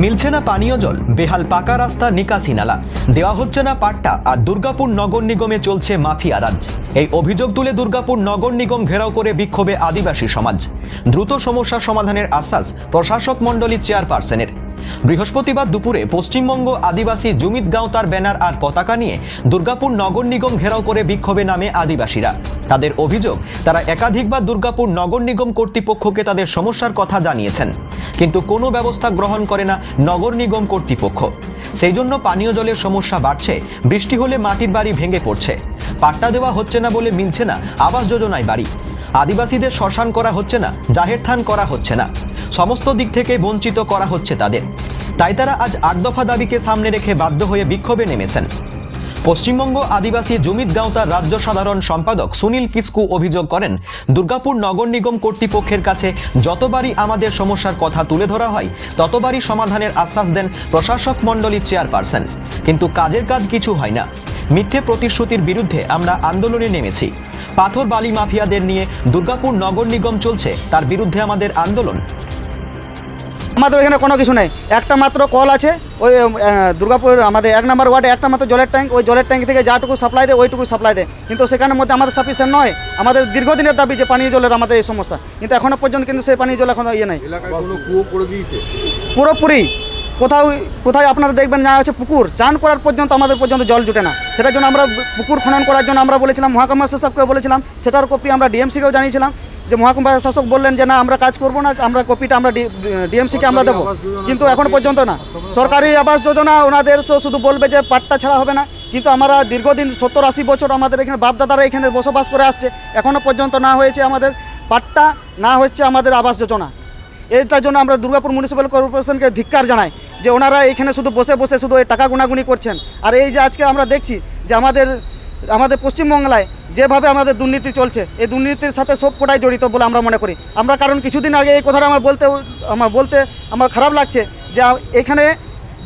মিলছে না পানীয় জল। বেহাল পাকা রাস্তা, নিকাশি নালা। দেওয়া হচ্ছে না পাট্টা, আর দুর্গাপুর নগর নিগমে চলছে মাফিয়া রাজ এই অভিযোগ তুলে দুর্গাপুর নগর নিগম ঘেরাও করে বিক্ষোভে আদিবাসী সমাজ। দ্রুত সমস্যা সমাধানের আশ্বাস প্রশাসক মণ্ডলীর চেয়ারপারসনের। বৃহস্পতিবার দুপুরে পশ্চিমবঙ্গ আদিবাসী জুমিত গাঁওতার ব্যানার আর পতাকা নিয়ে দুর্গাপুর নগর নিগম ঘেরাও করে বিক্ষোভে নামে আদিবাসীরা। তাদের অভিযোগ, তারা একাধিকবার দুর্গাপুর নগর নিগম কর্তৃপক্ষকে তাদের সমস্যার কথা জানিয়েছেন। কিন্তু কোনো ব্যবস্থা গ্রহণ করে না নগর নিগম কর্তৃপক্ষ। সেই জন্য পানীয় জলের সমস্যা বাড়ছে, বৃষ্টি হলে মাটির বাড়ি ভেঙে পড়ছে। পাট্টা দেওয়া হচ্ছে না বলে মিলছে না আবাস যোজনায় বাড়ি। আদিবাসীদের শ্মশান করা হচ্ছে না, জাহের থান করা হচ্ছে না। সমস্ত দিক থেকে বঞ্চিত করা হচ্ছে তাদের। তাই তারা আজ আট দফা দাবিকে সামনে রেখে বাধ্য হয়ে বিক্ষোভে নেমেছেন। পশ্চিমবঙ্গ আদিবাসী জমিত গাঁওতার রাজ্য সাধারণ সম্পাদক সুনীল কিস্কু অভিযোগ করেন, দুর্গাপুর নগর নিগম কর্তৃপক্ষের কাছে যতবারই আমাদের সমস্যার কথা তুলে ধরা হয়, ততবারই সমাধানের আশ্বাস দেন প্রশাসক মণ্ডলীর চেয়ারপারসন। কিন্তু কাজের কাজ কিছু হয় না। মিথ্যে প্রতিশ্রুতির বিরুদ্ধে আমরা আন্দোলনে নেমেছি। পাথর বালি মাফিয়াদের নিয়ে দুর্গাপুর নগর নিগম চলছে, তার বিরুদ্ধে আমাদের আন্দোলন। আমাদের এখানে কোনো কিছু নেই। একটা মাত্র কল আছে ওই দুর্গাপুর আমাদের এক নম্বর ওয়ার্ডে একটা মাত্র জলের ট্যাঙ্ক ওই জলের ট্যাঙ্ক থেকে যাটুকু সাপ্লাই দেয় ওইটুকু সাপ্লাই দেয়। কিন্তু সেখানের মধ্যে আমাদের সাফিসিয়েন্ট নয়। আমাদের দীর্ঘদিনের দাবি যে পানীয় জলের আমাদের এই সমস্যা। কিন্তু এখনও পর্যন্ত কিন্তু সেই পানীয় জল এখন ইয়ে নেই। পুরোপুরি। কোথাও কোথায় আপনারা দেখবেন না হচ্ছে পুকুর চান করার পর্যন্ত আমাদের পর্যন্ত জল জুটে না। সেটার জন্য আমরা পুকুর খনন করার জন্য আমরা বলেছিলাম মহাকুমা শাসককে বলেছিলাম সেটার কপি আমরা ডিএমসিকেও জানিয়েছিলাম। যে মহাকুমা শাসক বললেন যে, না, আমরা কাজ করব না, আমরা কপিটা আমরা ডিএমসিকে আমরা দেবো। কিন্তু এখন পর্যন্ত না। সরকারি আবাস যোজনা ওনাদের শুধু বলবে যে, পাট্টা ছাড়া হবে না। কিন্তু আমরা দীর্ঘদিন, সত্তর আশি বছর আমাদের এখানে বাপদাদারা এখানে বসবাস করে আসছে। এখনও পর্যন্ত না হয়েছে আমাদের পাট্টা, না হচ্ছে আমাদের আবাস যোজনা। এটার জন্য আমরা দুর্গাপুর মিউনিসিপ্যাল কর্পোরেশনকে ধিক্কার জানাই যে, ওনারা এখানে শুধু বসে বসে শুধু এই টাকা গুনাগুনি করছেন। আর এই যে আজকে আমরা দেখছি যে, আমাদের আমাদের পশ্চিমবাংলায় যেভাবে আমাদের দুর্নীতি চলছে, এই দুর্নীতির সাথে সব কোটাই জড়িত বলে আমরা মনে করি। আমরা কারণ কিছুদিন আগে এই কথাটা আমার বলতে আমার বলতে আমার খারাপ লাগছে যে এখানে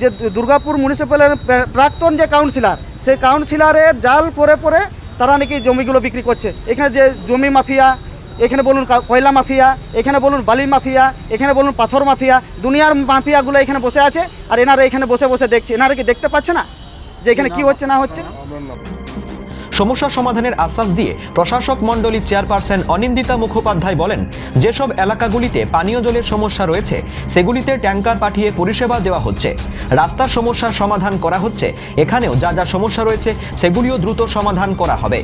যে দুর্গাপুর মিউনিসিপ্যালের প্রাক্তন যে কাউন্সিলর সেই কাউন্সিলরের জাল পরে পরে তারা নাকি জমিগুলো বিক্রি করছে। এখানে যে জমি মাফিয়া, এখানে বলুন কয়লা মাফিয়া, এখানে বলুন বালি মাফিয়া, এখানে বলুন পাথর মাফিয়া, দুনিয়ার মাফিয়াগুলো এখানে বসে আছে আর এনারা এখানে বসে বসে দেখছে। এনারা কি দেখতে পাচ্ছে না? যে এখানে কি হচ্ছে না হচ্ছে? সমস্যা সমাধানের আশ্বাস দিয়ে প্রশাসক মণ্ডলীর চেয়ারপারসন অনিন্দিতা মুখোপাধ্যায় বলেন, যেসব এলাকাগুলিতে পানীয় জলের সমস্যা রয়েছে, সেগুলিতে ট্যাঙ্কার পাঠিয়ে পরিষেবা দেওয়া হচ্ছে। রাস্তার সমস্যার সমাধান করা হচ্ছে, এখানেও যা যা সমস্যা রয়েছে, সেগুলিও দ্রুত সমাধান করা হবে।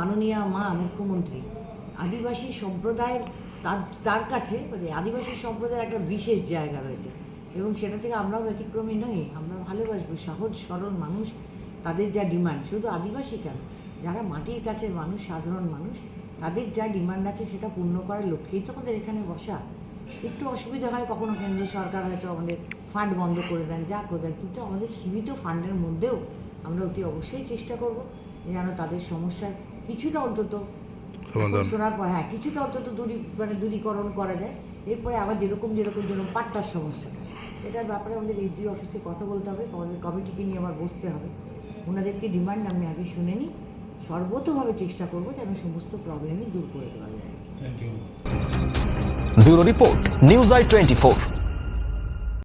মাননীয় মা মুখ্যমন্ত্রী, আদিবাসী সম্প্রদায়ের তার তার কাছে মানে আদিবাসী সম্প্রদায়ের একটা বিশেষ জায়গা রয়েছে এবং সেটা থেকে আমরাও ব্যতিক্রমী নই, আমরা ভালোবাসবো, সহজ, সরল মানুষ। তাদের যা ডিমান্ড শুধু আদিবাসী কেন? যারা মাটির কাছের মানুষ সাধারণ মানুষ তাদের যা ডিমান্ড আছে সেটা পূর্ণ করার লক্ষ্যেই তো আমাদের এখানে বসা। একটু অসুবিধা হয় কখনো কেন্দ্র সরকার হয়তো আমাদের ফান্ড বন্ধ করে দেন যা করে দেন কিন্তু আমাদের সীমিত ফান্ডের মধ্যেও আমরা অতি অবশ্যই চেষ্টা করব যেন তাদের সমস্যার কিছুটা অন্তত শোনার পর হ্যাঁ কিছুটা অন্তত দূরী মানে দূরীকরণ করা যায়। এরপরে আবার যেরকম যেরকম যেরকম পাট্টার সমস্যা এটার ব্যাপারে আমাদের এসডি অফিসে কথা বলতে হবে আমাদের কমিটিকে নিয়ে আবার বসতে হবে। ওনাদেরকে ডিমান্ড আমি আগে শুনে নিই? সর্বতভাবে চেষ্টা করব যেন সমস্ত প্রবলেমই দূর করে দেওয়া যায়। Bureau report news I twenty four.